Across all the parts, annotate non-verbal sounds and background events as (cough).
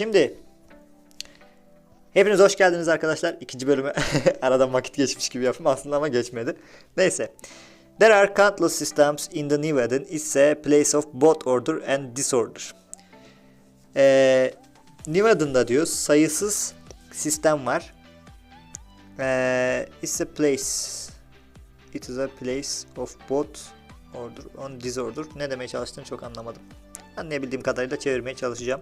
Şimdi hepiniz hoş geldiniz arkadaşlar. İkinci bölüme (laughs) aradan vakit geçmiş gibi yaptım aslında ama geçmedi. Neyse. There are countless systems in the New Eden. It's a place of both order and disorder. Ee, New Eden'da diyor sayısız sistem var. Ee, it's a place. It is a place of both order and disorder. Ne demeye çalıştığını çok anlamadım. Anlayabildiğim kadarıyla çevirmeye çalışacağım.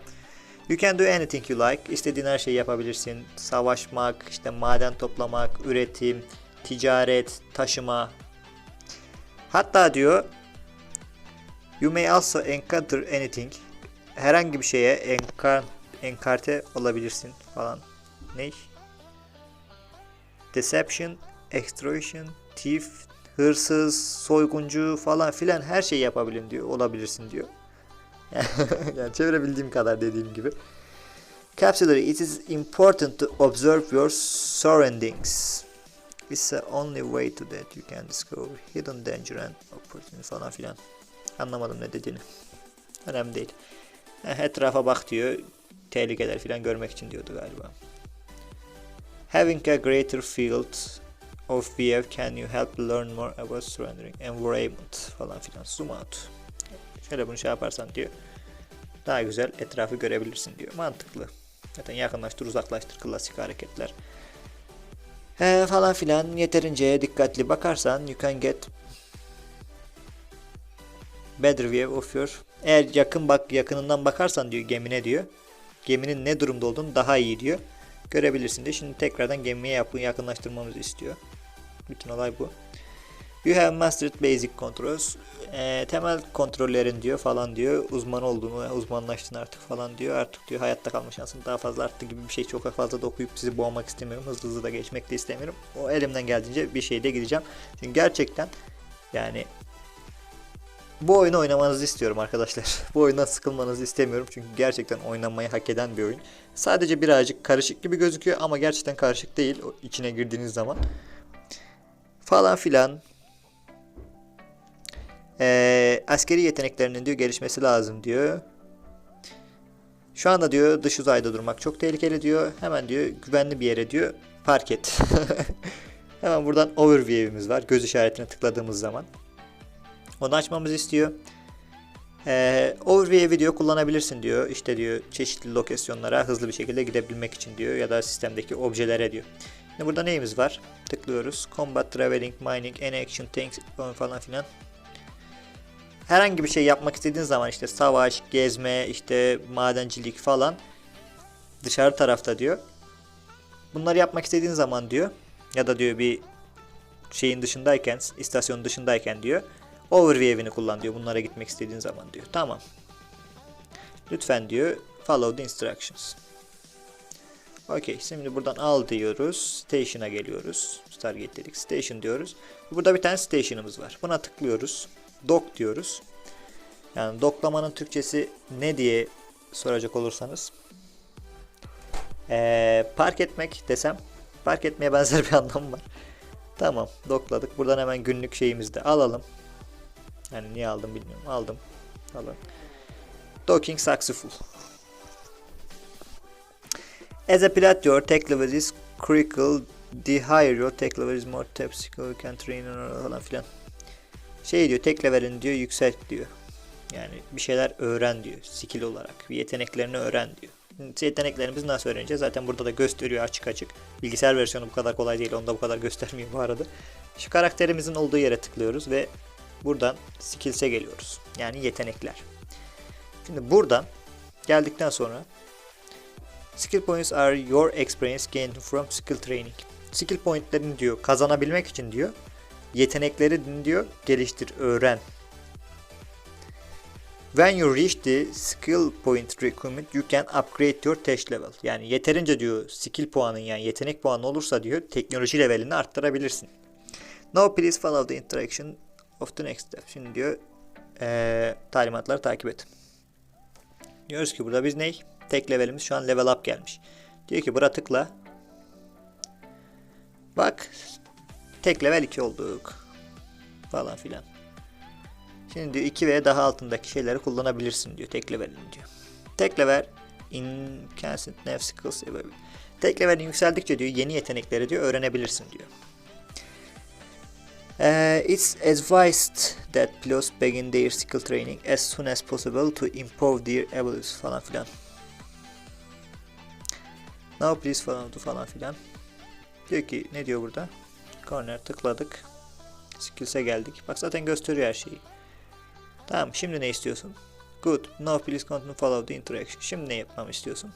You can do anything you like. İstediğin her şeyi yapabilirsin. Savaşmak, işte maden toplamak, üretim, ticaret, taşıma. Hatta diyor You may also encounter anything. Herhangi bir şeye enkar, enkarte olabilirsin falan. Ne? Deception, extortion, thief, hırsız, soyguncu falan filan her şeyi yapabilirim diyor. Olabilirsin diyor. (laughs) yani çevirebildiğim kadar dediğim gibi. Capsulary, it is important to observe your surroundings. It's the only way to that you can discover hidden danger and opportunity falan filan. Anlamadım ne dediğini. Önemli değil. Eh, Etrafa bak diyor. Tehlikeler filan görmek için diyordu galiba. Having a greater field of view can you help learn more about surrounding environment falan filan. Zoom out. Şöyle bunu şey yaparsan diyor. Daha güzel etrafı görebilirsin diyor. Mantıklı. Zaten yakınlaştır uzaklaştır klasik hareketler. Ee, falan filan yeterince dikkatli bakarsan you can get better view of your eğer yakın bak yakınından bakarsan diyor gemine diyor. Geminin ne durumda olduğunu daha iyi diyor. Görebilirsin diyor. Şimdi tekrardan gemiye yakınlaştırmamızı istiyor. Bütün olay bu. You have mastered basic controls. Ee, temel kontrollerin diyor falan diyor. Uzman olduğunu, uzmanlaştın artık falan diyor. Artık diyor hayatta kalma şansın daha fazla arttı gibi bir şey. Çok fazla da okuyup sizi boğmak istemiyorum. Hızlı hızlı da geçmek de istemiyorum. O elimden geldiğince bir şeyde gideceğim. Çünkü gerçekten yani bu oyunu oynamanızı istiyorum arkadaşlar. (laughs) bu oyundan sıkılmanızı istemiyorum. Çünkü gerçekten oynanmayı hak eden bir oyun. Sadece birazcık karışık gibi gözüküyor ama gerçekten karışık değil içine girdiğiniz zaman. Falan filan. Ee, askeri yeteneklerinin diyor gelişmesi lazım diyor. Şu anda diyor dış uzayda durmak çok tehlikeli diyor. Hemen diyor güvenli bir yere diyor park et. (laughs) Hemen buradan overview'imiz var. Göz işaretine tıkladığımız zaman. Onu açmamızı istiyor. Ee, overview video kullanabilirsin diyor. İşte diyor çeşitli lokasyonlara hızlı bir şekilde gidebilmek için diyor. Ya da sistemdeki objelere diyor. Şimdi burada neyimiz var? Tıklıyoruz. Combat, Traveling, Mining, Any Action, Tanks falan filan. Herhangi bir şey yapmak istediğin zaman işte savaş, gezme, işte madencilik falan dışarı tarafta diyor. Bunları yapmak istediğin zaman diyor ya da diyor bir şeyin dışındayken, istasyonun dışındayken diyor overview'ini kullan diyor bunlara gitmek istediğin zaman diyor. Tamam. Lütfen diyor follow the instructions. Okey şimdi buradan al diyoruz. Station'a geliyoruz. Stargate dedik. Station diyoruz. Burada bir tane station'ımız var. Buna tıklıyoruz. Dock diyoruz. Yani doklamanın Türkçesi ne diye soracak olursanız. Ee, park etmek desem. Park etmeye benzer bir anlam var. Tamam dokladık. Buradan hemen günlük şeyimizi de alalım. Yani niye aldım bilmiyorum. Aldım. Alın. Docking successful. As a pilot your tech level is critical. The higher your tech level is more tactical you can train falan filan. Şey diyor tek levelini diyor yükselt diyor. Yani bir şeyler öğren diyor skill olarak. Bir yeteneklerini öğren diyor. Yeteneklerimizi nasıl öğreneceğiz? Zaten burada da gösteriyor açık açık. Bilgisayar versiyonu bu kadar kolay değil. Onda bu kadar göstermiyor bu arada. Şu karakterimizin olduğu yere tıklıyoruz ve buradan skills'e geliyoruz. Yani yetenekler. Şimdi buradan geldikten sonra skill points are your experience gained from skill training. Skill pointlerini diyor kazanabilmek için diyor yetenekleri diyor geliştir, öğren. When you reach the skill point requirement, you can upgrade your tech level. Yani yeterince diyor skill puanın yani yetenek puanı olursa diyor teknoloji levelini arttırabilirsin. Now please follow the interaction of the next step. Şimdi diyor ee, talimatları takip et. Diyoruz ki burada biz ney? Tek levelimiz şu an level up gelmiş. Diyor ki bura tıkla. Bak tek level 2 olduk. Falan filan. Şimdi diyor 2 ve daha altındaki şeyleri kullanabilirsin diyor tek levelin diyor. Tek level incandescent nav skills. Tek levelin yükseldikçe diyor yeni yetenekleri diyor öğrenebilirsin diyor. Uh, it's advised that pilots begin their skill training as soon as possible to improve their abilities falan filan. Now please falan falan filan. Diyor ki ne diyor burada? Corner tıkladık. Skills'e geldik. Bak zaten gösteriyor her şeyi. Tamam şimdi ne istiyorsun? Good. Now please continue follow the interaction. Şimdi ne yapmamı istiyorsun?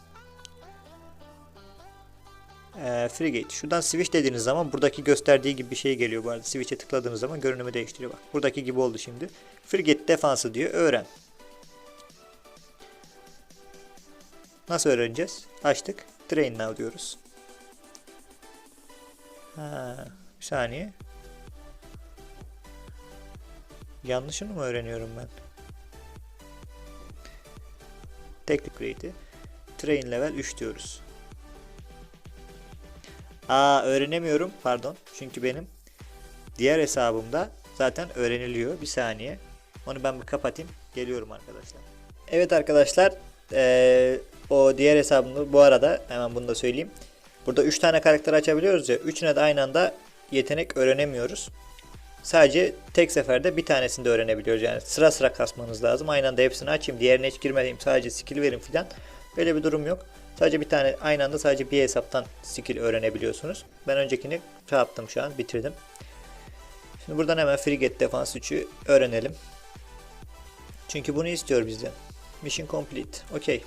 Ee, Frigate. Şuradan switch dediğiniz zaman buradaki gösterdiği gibi bir şey geliyor bu arada. Switch'e tıkladığınız zaman görünümü değiştiriyor bak. Buradaki gibi oldu şimdi. Frigate defansı diyor. Öğren. Nasıl öğreneceğiz? Açtık. Train now diyoruz. Ha, bir saniye. Yanlışını mı öğreniyorum ben? Teknik rate'i. Train level 3 diyoruz. Aa öğrenemiyorum. Pardon. Çünkü benim diğer hesabımda zaten öğreniliyor. Bir saniye. Onu ben bir kapatayım. Geliyorum arkadaşlar. Evet arkadaşlar. Ee, o diğer hesabımda bu arada hemen bunu da söyleyeyim. Burada 3 tane karakter açabiliyoruz ya. Üçüne de aynı anda yetenek öğrenemiyoruz. Sadece tek seferde bir tanesini de öğrenebiliyoruz. Yani sıra sıra kasmanız lazım. Aynı anda hepsini açayım. Diğerine hiç girmeyeyim. Sadece skill verin filan. Böyle bir durum yok. Sadece bir tane aynı anda sadece bir hesaptan skill öğrenebiliyorsunuz. Ben öncekini şey yaptım şu an bitirdim. Şimdi buradan hemen Frigate Defense 3'ü öğrenelim. Çünkü bunu istiyor bizden. Mission complete. Okey.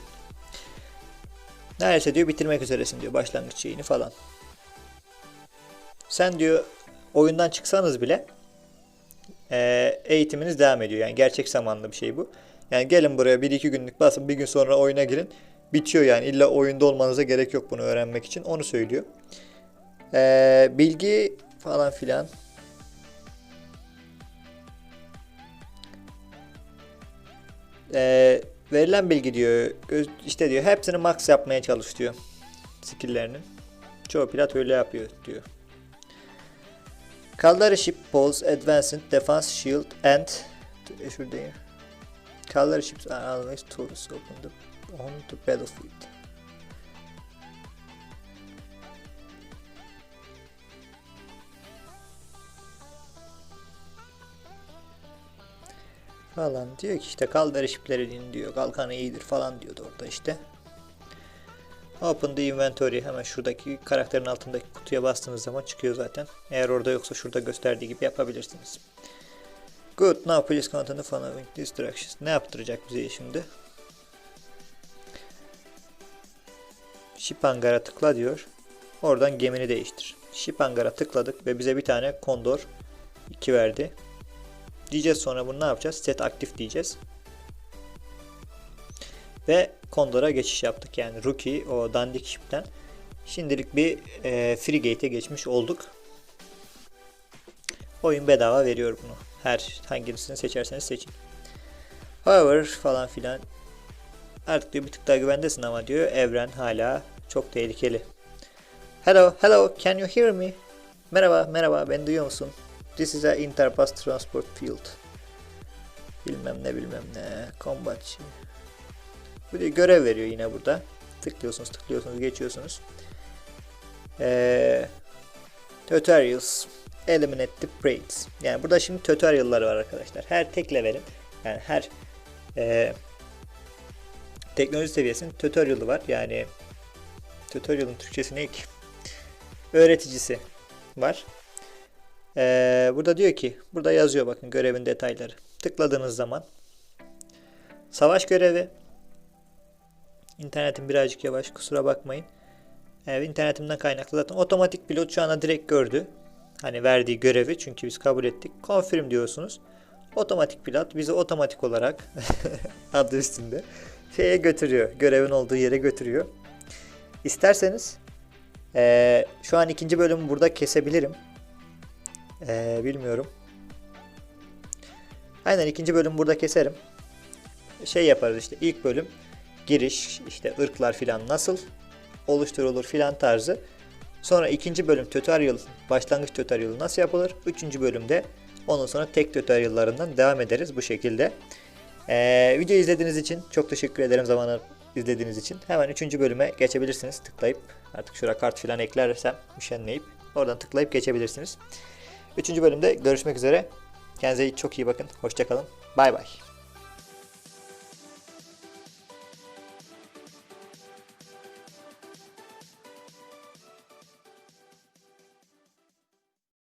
Neredeyse diyor bitirmek üzeresin diyor başlangıç şeyini falan. Sen diyor oyundan çıksanız bile e, eğitiminiz devam ediyor. Yani gerçek zamanlı bir şey bu. Yani gelin buraya 1-2 günlük basın bir gün sonra oyuna girin. Bitiyor yani illa oyunda olmanıza gerek yok bunu öğrenmek için onu söylüyor. E, bilgi falan filan. E, verilen bilgi diyor işte diyor hepsini max yapmaya çalış diyor skill'lerinin. Çoğu pilot öyle yapıyor diyor. Caldari ship pulls advanced defense shield and şuradayım. Caldari ships are always tools open the on the battlefield. falan diyor ki işte Caldari shipleri diyor kalkanı iyidir falan diyordu orada işte. Open the inventory hemen şuradaki karakterin altındaki kutuya bastığınız zaman çıkıyor zaten. Eğer orada yoksa şurada gösterdiği gibi yapabilirsiniz. Good. Now please continue following these directions. Ne yaptıracak bize şimdi? Ship hangara tıkla diyor. Oradan gemini değiştir. Ship hangara tıkladık ve bize bir tane kondor 2 verdi. Diyeceğiz sonra bunu ne yapacağız? Set aktif diyeceğiz. Ve Condor'a geçiş yaptık. Yani Rookie o dandik ship'ten. Şimdilik bir e, Frigate'e geçmiş olduk. Oyun bedava veriyor bunu. Her hangisini seçerseniz seçin. However falan filan. Artık diyor bir tık daha güvendesin ama diyor evren hala çok tehlikeli. Hello, hello, can you hear me? Merhaba, merhaba, beni duyuyor musun? This is a interpass transport field. Bilmem ne bilmem ne. Combat. Diyor görev veriyor yine burada. Tıklıyorsunuz, tıklıyorsunuz, geçiyorsunuz. Ee, tutorials. Eliminate the breaks. Yani burada şimdi tutorial'lar var arkadaşlar. Her tek levelin yani her e, teknoloji seviyesinin tutorial'ı var. Yani tutorial'ın Türkçesi ne ki? Öğreticisi var. Ee, burada diyor ki, burada yazıyor bakın görevin detayları. Tıkladığınız zaman savaş görevi. İnternetim birazcık yavaş kusura bakmayın. Evet, internetimden kaynaklı zaten otomatik pilot şu anda direkt gördü. Hani verdiği görevi çünkü biz kabul ettik. Confirm diyorsunuz. Otomatik pilot bizi otomatik olarak (laughs) adı üstünde şeye götürüyor. Görevin olduğu yere götürüyor. İsterseniz ee, şu an ikinci bölümü burada kesebilirim. Ee, bilmiyorum. Aynen ikinci bölüm burada keserim. Şey yaparız işte ilk bölüm giriş işte ırklar filan nasıl oluşturulur filan tarzı. Sonra ikinci bölüm tutorial başlangıç tutorial'ı nasıl yapılır? Üçüncü bölümde ondan sonra tek tutorial'larından devam ederiz bu şekilde. Ee, video izlediğiniz için çok teşekkür ederim zamanı izlediğiniz için. Hemen 3. bölüme geçebilirsiniz tıklayıp. Artık şuraya kart falan eklersem üşenmeyip oradan tıklayıp geçebilirsiniz. 3. bölümde görüşmek üzere. Kendinize çok iyi bakın. Hoşçakalın. Bay bay.